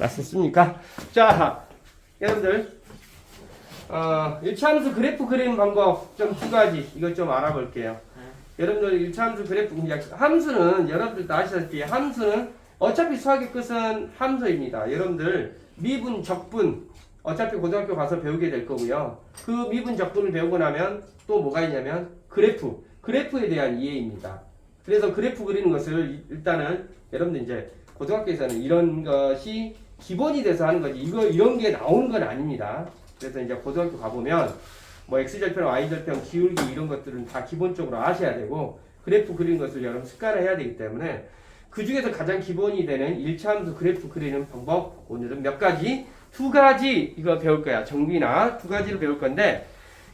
났습니까? 자, 여러분들, 어, 일차함수 그래프 그리는 방법 좀 두 가지 이것 좀 알아볼게요. 여러분들 일차함수 그래프 함수는 여러분들 도 아시다시피 함수는 어차피 수학의 끝은 함수입니다. 여러분들 미분 적분 어차피 고등학교 가서 배우게 될 거고요. 그 미분 적분을 배우고 나면 또 뭐가 있냐면 그래프 그래프에 대한 이해입니다. 그래서 그래프 그리는 것을 일단은 여러분들 이제 고등학교에서는 이런 것이 기본이 돼서 하는 거지. 이거 이런 게 나오는 건 아닙니다. 그래서 이제 고등학교 가보면 뭐 x절편, y절편, 기울기 이런 것들은 다 기본적으로 아셔야 되고 그래프 그리는 것을 여러분 습관을 해야 되기 때문에 그 중에서 가장 기본이 되는 일차함수 그래프 그리는 방법 오늘은 몇 가지? 두 가지 이거 배울 거야. 정비나 두 가지를 배울 건데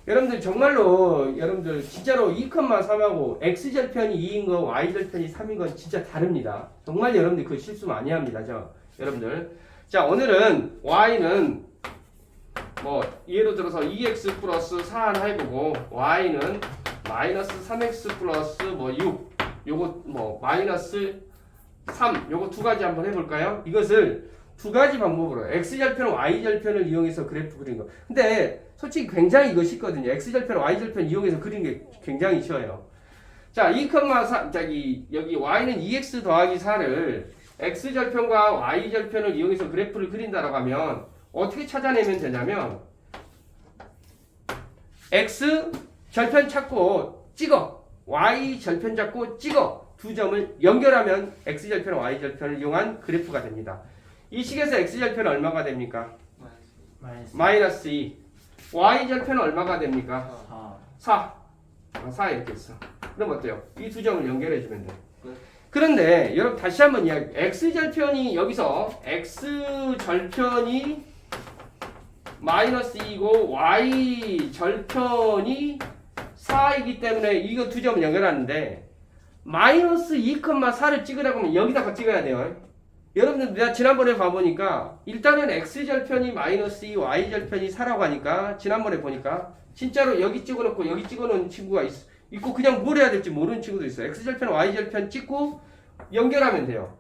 여러분들 정말로 여러분들 진짜로 2,3하고 x절편이 2인 거 y절편이 3인 건 진짜 다릅니다. 정말 여러분들 그 실수 많이 합니다. 저 여러분들 자 오늘은 y는 뭐 예를 들어서 2x 플러스 4 하나 해보고 y는 마이너스 3x 플러스 뭐 6 요거 뭐 마이너스 3 요거 두 가지 한번 해볼까요? 이것을 두 가지 방법으로 x절편, y절편을 이용해서 그래프 그리는 거. 근데 솔직히 굉장히 이거 쉽거든요. x절편, y절편 이용해서 그리는 게 굉장히 쉬워요. 자, 2,4 저기 여기 y는 2x 더하기 4를 x절편과 y절편을 이용해서 그래프를 그린다라고 하면 어떻게 찾아내면 되냐면 x 절편 찾고 찍어 y 절편 잡고 찍어 두 점을 연결하면 x 절편 y 절편을 이용한 그래프가 됩니다. 이 식에서 x 절편은 얼마가 됩니까? 마이너스 마이너스 2 y 절편은 얼마가 됩니까? 4 4 아, 4 이렇게 있어. 그럼 어때요? 이 두 점을 연결해 주면 돼. 끝. 그런데 여러분 다시 한번 이야기. x 절편이 여기서 x 절편이 마이너스 2고 y 절편이 4이기 때문에 이거 두 점을 연결하는데 마이너스 2,4를 찍으라고 하면 여기다가 찍어야 돼요. 여러분들 내가 지난번에 봐보니까 일단은 x 절편이 마이너스 2, y 절편이 4라고 하니까 지난번에 보니까 진짜로 여기 찍어놓고 여기 찍어놓은 친구가 있, 있고 그냥 뭘 해야 될지 모르는 친구도 있어요. x 절편, y 절편 찍고 연결하면 돼요.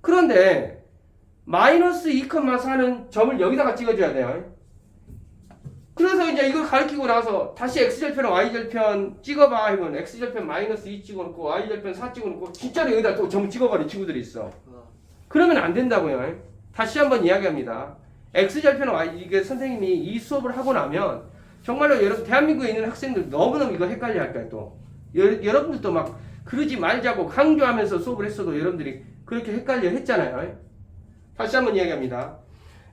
그런데 마이너스 2,4는 점을 여기다가 찍어줘야 돼요. 그래서 이제 이걸 가르치고 나서 다시 x절편, y절편 찍어봐 하면 x절편 마이너스 2 찍어놓고 y절편 4 찍어놓고 진짜로 여기다 또 점 찍어버린 친구들이 있어. 그러면 안 된다고요. 다시 한번 이야기합니다. x절편, y 이게 선생님이 이 수업을 하고 나면 정말로 여러분 대한민국에 있는 학생들 너무너무 이거 헷갈려 할 거예요 또. 여, 여러분들도 막 그러지 말자고 강조하면서 수업을 했어도 여러분들이 그렇게 헷갈려 했잖아요. 다시 한번 이야기합니다.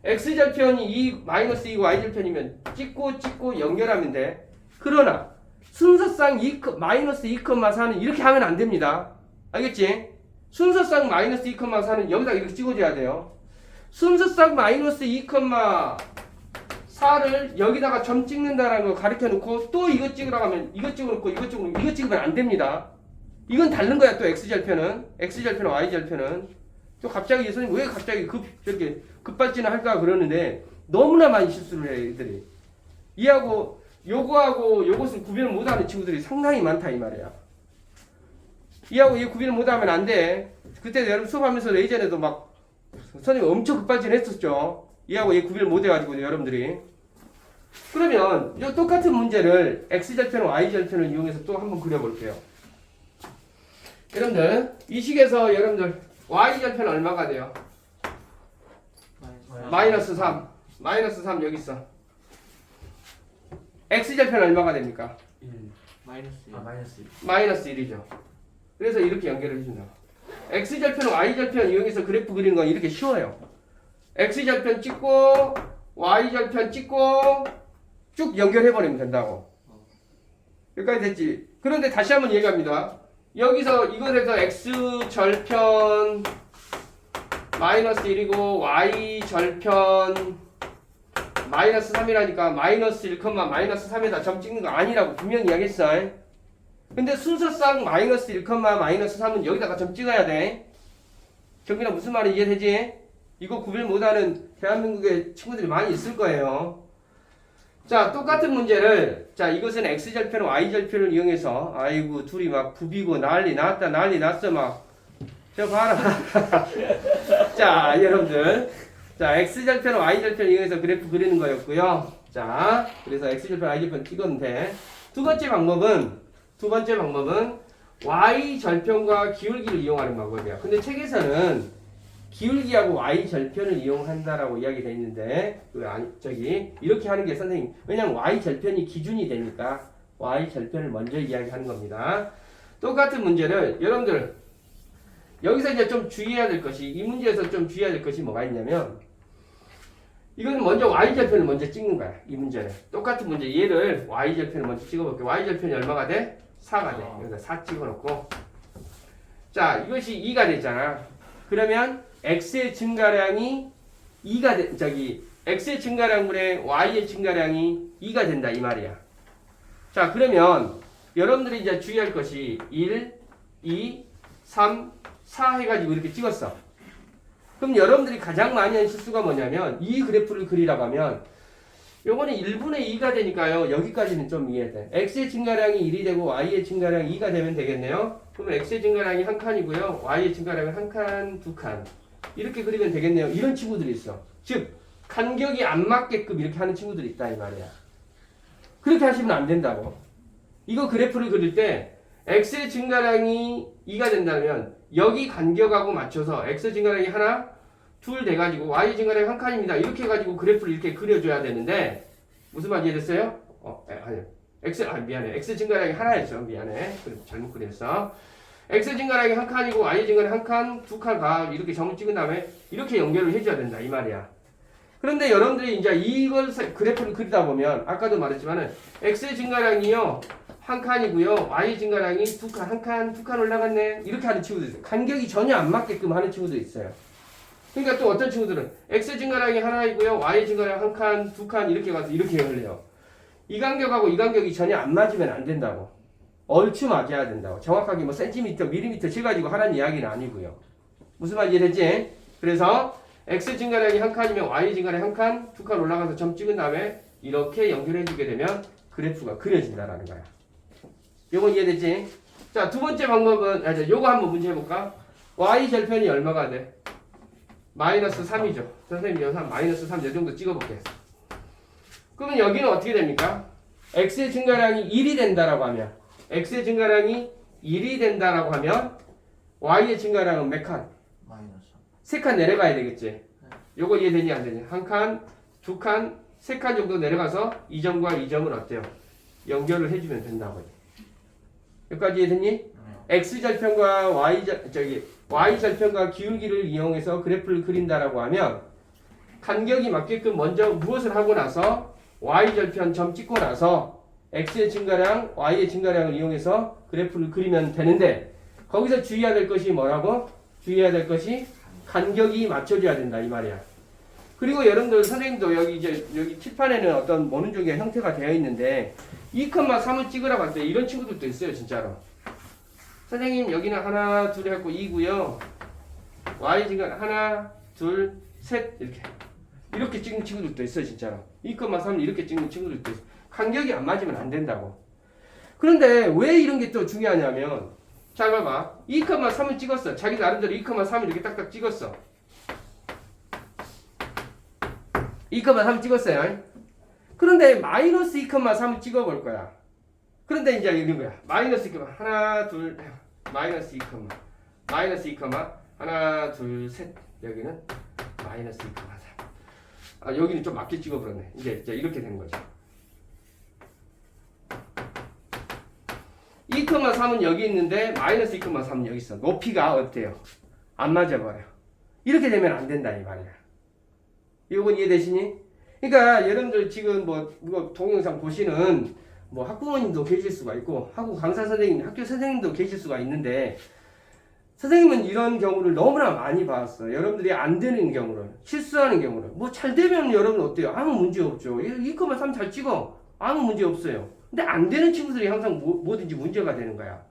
x절편이 2 마이너스 2고 y절편이면 찍고 찍고 연결하면 돼. 그러나 순서상 2, 마이너스 2,4는 이렇게 하면 안 됩니다. 알겠지? 순서상 마이너스 2,4는 여기다 이렇게 찍어줘야 돼요. 순서상 마이너스 2,4를 여기다가 점 찍는다라는 걸 가르쳐 놓고 또 이거 찍으라고 하면 이거 찍어 놓고 찍어 놓고 이거 찍으면 안 됩니다. 이건 다른 거야 또 x절편은. X절편은 y절편은. 또 갑자기 선생님 왜 갑자기 급 저렇게 급발진을 할까 그러는데 너무나 많이 실수를 해 애들이. 이하고 요거하고 요것을 구별을 못하는 친구들이 상당히 많다 이 말이야. 이하고 이 구별을 못하면 안돼. 그때 여러분 수업하면서 예전에도 막 선생님 엄청 급발진 했었죠. 이하고 얘 구별 못해가지고 여러분들이 그러면 이 똑같은 문제를 x절편 y절편을 이용해서 또 한번 그려볼게요. 여러분들 이 식에서 여러분들 y절편 얼마가 돼요? 마이너스 3 마이너스 3 여기 있어. x절편 얼마가 됩니까? 1 마이너스 1 아 마이너스 1 마이너스 1이죠. 그래서 이렇게 연결해 주신다. x절편 y절편 이용해서 그래프 그리는 건 이렇게 쉬워요. x절편 찍고 y절편 찍고 쭉 연결해 버리면 된다고. 여기까지 됐지. 그런데 다시 한번 얘기합니다. 여기서 이것에서 x절편 마이너스 1이고 y절편 마이너스 3이라니까 마이너스 1, 마이너스 3에다 점 찍는 거 아니라고 분명히 이야기했어 근데 순서상 마이너스 1, 마이너스 3은 여기다가 점 찍어야 돼. 경민아 무슨 말인지 이해되지? 이거 구별 못하는 대한민국의 친구들이 많이 있을 거예요 자 똑같은 문제를 자 이것은 x절편 y절편을 이용해서 아이고 둘이 막 부비고 난리 났다 난리 났어 막 저 봐라 자 여러분들 자, x절편, y절편 이용해서 그래프 그리는 거였고요. 자, 그래서 x절편, y절편 찍었는데 두 번째 방법은 두 번째 방법은 y절편과 기울기를 이용하는 방법이야. 근데 책에서는 기울기하고 y절편을 이용한다라고 이야기되어 있는데 그 아니 저기 이렇게 하는 게 선생님 왜냐면 y절편이 기준이 되니까 y절편을 먼저 이야기하는 겁니다. 똑같은 문제를 여러분들 여기서 이제 좀 주의해야 될 것이 이 문제에서 좀 주의해야 될 것이 뭐가 있냐면 이거는 먼저 y절편을 먼저 찍는 거야 이 문제는 똑같은 문제 얘를 y절편을 먼저 찍어볼게 y절편이 얼마가 돼? 4가 돼. 여기다 4 찍어놓고. 자 이것이 2가 됐잖아. 그러면 x의 증가량이 2가 돼 저기 x의 증가량분의 y의 증가량이 2가 된다 이 말이야 자 그러면 여러분들이 이제 주의할 것이 1, 2, 3, 4 해가지고 이렇게 찍었어. 그럼 여러분들이 가장 많이 하는 실수가 뭐냐면 이 그래프를 그리라고 하면 요거는 1분의 2가 되니까요. 여기까지는 좀 이해돼. x의 증가량이 1이 되고 y의 증가량이 2가 되면 되겠네요. 그러면 x의 증가량이 한 칸이고요. y의 증가량은 한 칸, 두 칸. 이렇게 그리면 되겠네요. 이런 친구들이 있어. 즉 간격이 안 맞게끔 이렇게 하는 친구들이 있다 이 말이야. 그렇게 하시면 안 된다고. 이거 그래프를 그릴 때 x의 증가량이 2가 된다면 여기 간격하고 맞춰서 x 증가량이 하나, 둘 돼가지고 y 증가량이 한 칸입니다. 이렇게 해가지고 그래프를 이렇게 그려줘야 되는데 무슨 말 이해됐어요? 어, 에, 아니 x 아 미안해 x 증가량이 하나였죠 미안해 잘못 그렸어. X 증가량이 한 칸이고 y 증가량 한 칸, 두 칸 가 이렇게 점을 찍은 다음에 이렇게 연결을 해줘야 된다 이 말이야. 그런데 여러분들이 이제 이걸 세- 그래프를 그리다 보면 아까도 말했지만은 x의 증가량이요 한 칸이고요. y 증가량이 두 칸, 한 칸, 두 칸 올라갔네. 이렇게 하는 친구도 있어요. 간격이 전혀 안 맞게끔 하는 친구도 있어요. 그러니까 또 어떤 친구들은 x 증가량이 하나이고요. y 증가량 한 칸, 두 칸 이렇게 가서 이렇게 열려요. 이 간격하고 이 간격이 전혀 안 맞으면 안 된다고. 얼추 맞아야 된다고. 정확하게 뭐 센티미터, 밀리미터 쳐가지고 하라는 이야기는 아니고요. 무슨 말 이해되지? 그래서 x 증가량이 한 칸이면 y 증가량 한 칸, 두 칸 올라가서 점 찍은 다음에 이렇게 연결해주게 되면 그래프가 그려진다라는 거야. 요거 이해되지? 자, 두 번째 방법은, 아, 자, 요거 한번 문제 해볼까? y 절편이 얼마가 돼? 마이너스 3이죠. 선생님, 한 마이너스 3, 요 정도 찍어볼게. 그러면 여기는 어떻게 됩니까? x의 증가량이 1이 된다라고 하면, x의 증가량이 1이 된다라고 하면, y의 증가량은 몇 칸? 마이너스. 세 칸 내려가야 되겠지. 요거 이해되니 안 되니? 한 칸, 두 칸, 세 칸 정도 내려가서 이 점과 이 점을 어때요? 연결을 해주면 된다고요. 여기까지 이해됐니? x 절편과 y 절 저기 y 절편과 기울기를 이용해서 그래프를 그린다라고 하면 간격이 맞게끔 먼저 무엇을 하고 나서 y 절편 점 찍고 나서 x의 증가량, y의 증가량을 이용해서 그래프를 그리면 되는데 거기서 주의해야 될 것이 뭐라고? 주의해야 될 것이 간격이 맞춰져야 된다 이 말이야. 그리고 여러분들 선생님도 여기 이제 여기 칠판에는 어떤 쪽의 형태가 되어 있는데 2,3을 찍으라고 할 때 이런 친구들도 있어요 진짜로. 선생님 여기는 하나 둘 해갖고 2고요. y 증가 하나 둘 셋 이렇게 이렇게 찍는 친구들도 있어요 진짜로. 2,3을 이렇게 찍는 친구들도 있어. 간격이 안 맞으면 안 된다고. 그런데 왜 이런 게 또 중요하냐면 자 봐봐 2,3을 찍었어. 자기 나름대로 2,3 이렇게 딱딱 찍었어. 2,3 찍었어요. 그런데 마이너스 2,3을 찍어볼 거야. 그런데 이제 이런 거야. 마이너스 2, 하나, 둘, 마이너스 2, 마이너스 2, 하나, 둘, 셋. 여기는 마이너스 2, 3. 아, 여기는 좀 맞게 찍어버렸네. 이제, 이제 이렇게 된 거죠. 2,3은 여기 있는데 마이너스 2,3은 여기 있어. 높이가 어때요? 안 맞아버려. 이렇게 되면 안 된다 이 말이야. 이건 이해되시니? 그러니까 여러분들 지금 뭐 이거 동영상 보시는 뭐 학부모님도 계실 수가 있고 학부 강사 선생님, 학교 선생님도 계실 수가 있는데 선생님은 이런 경우를 너무나 많이 봤어. 여러분들이 안 되는 경우를 실수하는 경우를 뭐 잘 되면 여러분 어때요? 아무 문제 없죠. 2,3잘 찍어 아무 문제 없어요. 근데 안 되는 친구들이 항상 뭐, 뭐든지 문제가 되는 거야.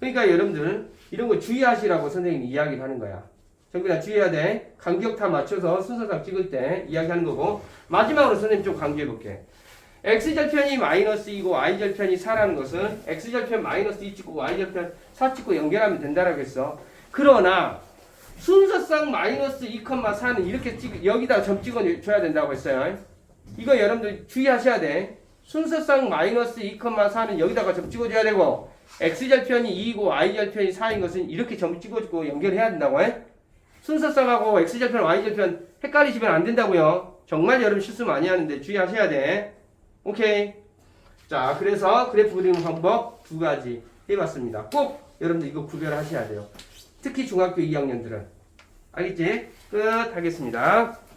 그러니까 여러분들 이런 거 주의하시라고 선생님이 이야기를 하는 거야. 정빈아 주의해야 돼. 간격 다 맞춰서 순서상 찍을 때 이야기하는 거고 마지막으로 선생님 좀 강조해 볼게. x절편이 마이너스 2고 y절편이 4라는 것은 x절편 마이너스 2 찍고 y절편 4 찍고 연결하면 된다라고 했어. 그러나 순서상 마이너스 2,4는 이렇게 찍, 여기다 점 찍어줘야 된다고 했어요. 이거 여러분들 주의하셔야 돼. 순서상 마이너스 2,4는 여기다가 점 찍어줘야 되고, x절편이 2이고 y절편이 4인 것은 이렇게 점 찍어주고 연결해야 된다고 해. 순서상하고 x절편, y절편 헷갈리시면 안 된다고요. 정말 여러분 실수 많이 하는데 주의하셔야 돼. 오케이. 자, 그래서 그래프 그리는 방법 두 가지 해봤습니다. 꼭 여러분들 이거 구별하셔야 돼요. 특히 중학교 2학년들은. 알겠지? 끝 하겠습니다.